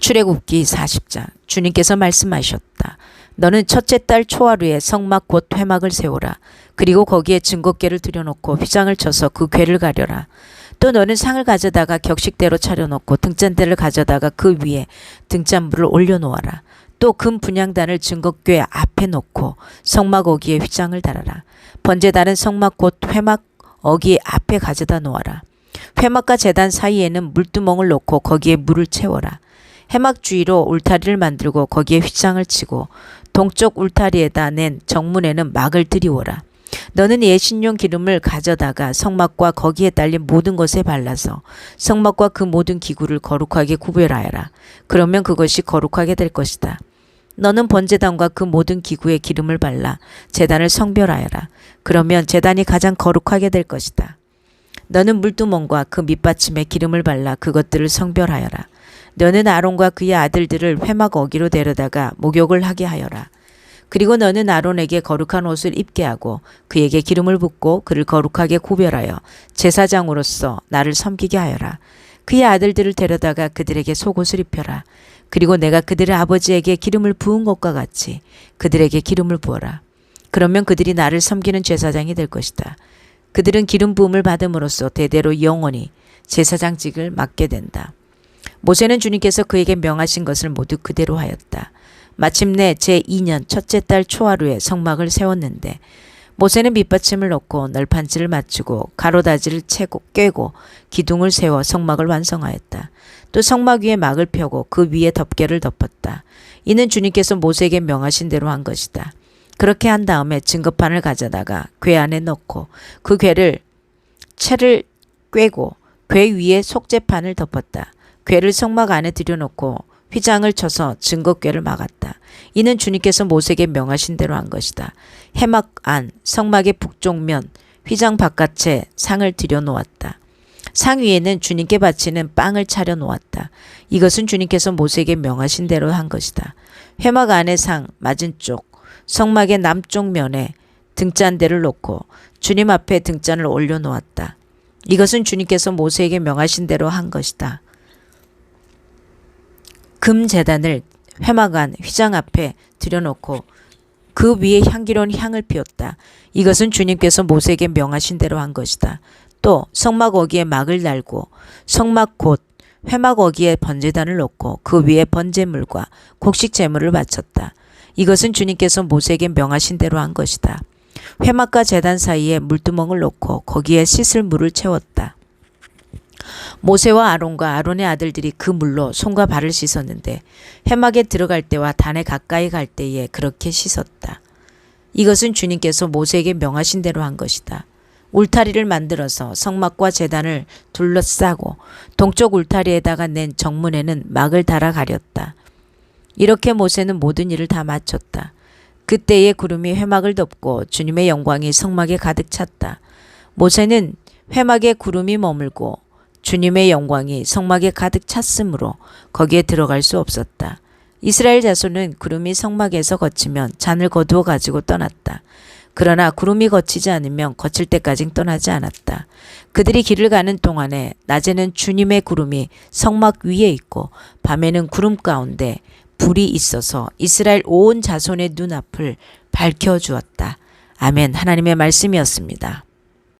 출애굽기 40장 주님께서 말씀하셨다. 너는 첫째 달 초하루에 성막 곧 회막을 세우라. 그리고 거기에 증거궤를 들여놓고 휘장을 쳐서 그 궤를 가려라. 또 너는 상을 가져다가 격식대로 차려놓고 등잔대를 가져다가 그 위에 등잔불을 올려놓아라. 또 금 분양단을 증거궤 앞에 놓고 성막 어기에 휘장을 달아라. 번제단은 성막 곧 회막 어기 앞에 가져다 놓아라. 회막과 제단 사이에는 물두멍을 놓고 거기에 물을 채워라. 해막 주위로 울타리를 만들고 거기에 휘장을 치고 동쪽 울타리에다 낸 정문에는 막을 들이워라. 너는 예신용 기름을 가져다가 성막과 거기에 딸린 모든 것에 발라서 성막과 그 모든 기구를 거룩하게 구별하여라. 그러면 그것이 거룩하게 될 것이다. 너는 번제단과 그 모든 기구에 기름을 발라 제단을 성별하여라. 그러면 제단이 가장 거룩하게 될 것이다. 너는 물두멍과 그 밑받침에 기름을 발라 그것들을 성별하여라. 너는 아론과 그의 아들들을 회막 어기로 데려다가 목욕을 하게 하여라. 그리고 너는 아론에게 거룩한 옷을 입게 하고 그에게 기름을 붓고 그를 거룩하게 구별하여 제사장으로서 나를 섬기게 하여라. 그의 아들들을 데려다가 그들에게 속옷을 입혀라. 그리고 내가 그들의 아버지에게 기름을 부은 것과 같이 그들에게 기름을 부어라. 그러면 그들이 나를 섬기는 제사장이 될 것이다. 그들은 기름 부음을 받음으로써 대대로 영원히 제사장직을 맡게 된다. 모세는 주님께서 그에게 명하신 것을 모두 그대로 하였다. 마침내 제2년 첫째 달 초하루에 성막을 세웠는데 모세는 밑받침을 놓고 널판지를 맞추고 가로다지를 채고 꿰고 기둥을 세워 성막을 완성하였다. 또 성막 위에 막을 펴고 그 위에 덮개를 덮었다. 이는 주님께서 모세에게 명하신 대로 한 것이다. 그렇게 한 다음에 증거판을 가져다가 궤 안에 넣고 그 궤를 채를 꿰고 궤 위에 속죄판을 덮었다. 궤를 성막 안에 들여놓고 휘장을 쳐서 증거궤를 막았다. 이는 주님께서 모세에게 명하신 대로 한 것이다. 해막 안 성막의 북쪽면 휘장 바깥에 상을 들여놓았다. 상 위에는 주님께 바치는 빵을 차려 놓았다. 이것은 주님께서 모세에게 명하신 대로 한 것이다. 회막 안의 상 맞은 쪽 성막의 남쪽 면에 등잔대를 놓고 주님 앞에 등잔을 올려 놓았다. 이것은 주님께서 모세에게 명하신 대로 한 것이다. 금 재단을 회막안 휘장 앞에 들여놓고 그 위에 향기로운 향을 피웠다. 이것은 주님께서 모세에게 명하신 대로 한 것이다. 또 성막 어기에 막을 달고 성막 곧 회막 어기에 번제단을 놓고 그 위에 번제물과 곡식 제물을 바쳤다. 이것은 주님께서 모세에게 명하신 대로 한 것이다. 회막과 제단 사이에 물두멍을 놓고 거기에 씻을 물을 채웠다. 모세와 아론과 아론의 아들들이 그 물로 손과 발을 씻었는데 회막에 들어갈 때와 단에 가까이 갈 때에 그렇게 씻었다. 이것은 주님께서 모세에게 명하신 대로 한 것이다. 울타리를 만들어서 성막과 제단을 둘러싸고 동쪽 울타리에다가 낸 정문에는 막을 달아 가렸다. 이렇게 모세는 모든 일을 다 마쳤다. 그때의 구름이 회막을 덮고 주님의 영광이 성막에 가득 찼다. 모세는 회막에 구름이 머물고 주님의 영광이 성막에 가득 찼으므로 거기에 들어갈 수 없었다. 이스라엘 자손은 구름이 성막에서 거치면 잔을 거두어 가지고 떠났다. 그러나 구름이 거치지 않으면 거칠 때까지 떠나지 않았다. 그들이 길을 가는 동안에 낮에는 주님의 구름이 성막 위에 있고 밤에는 구름 가운데 불이 있어서 이스라엘 온 자손의 눈앞을 밝혀 주었다. 아멘. 하나님의 말씀이었습니다.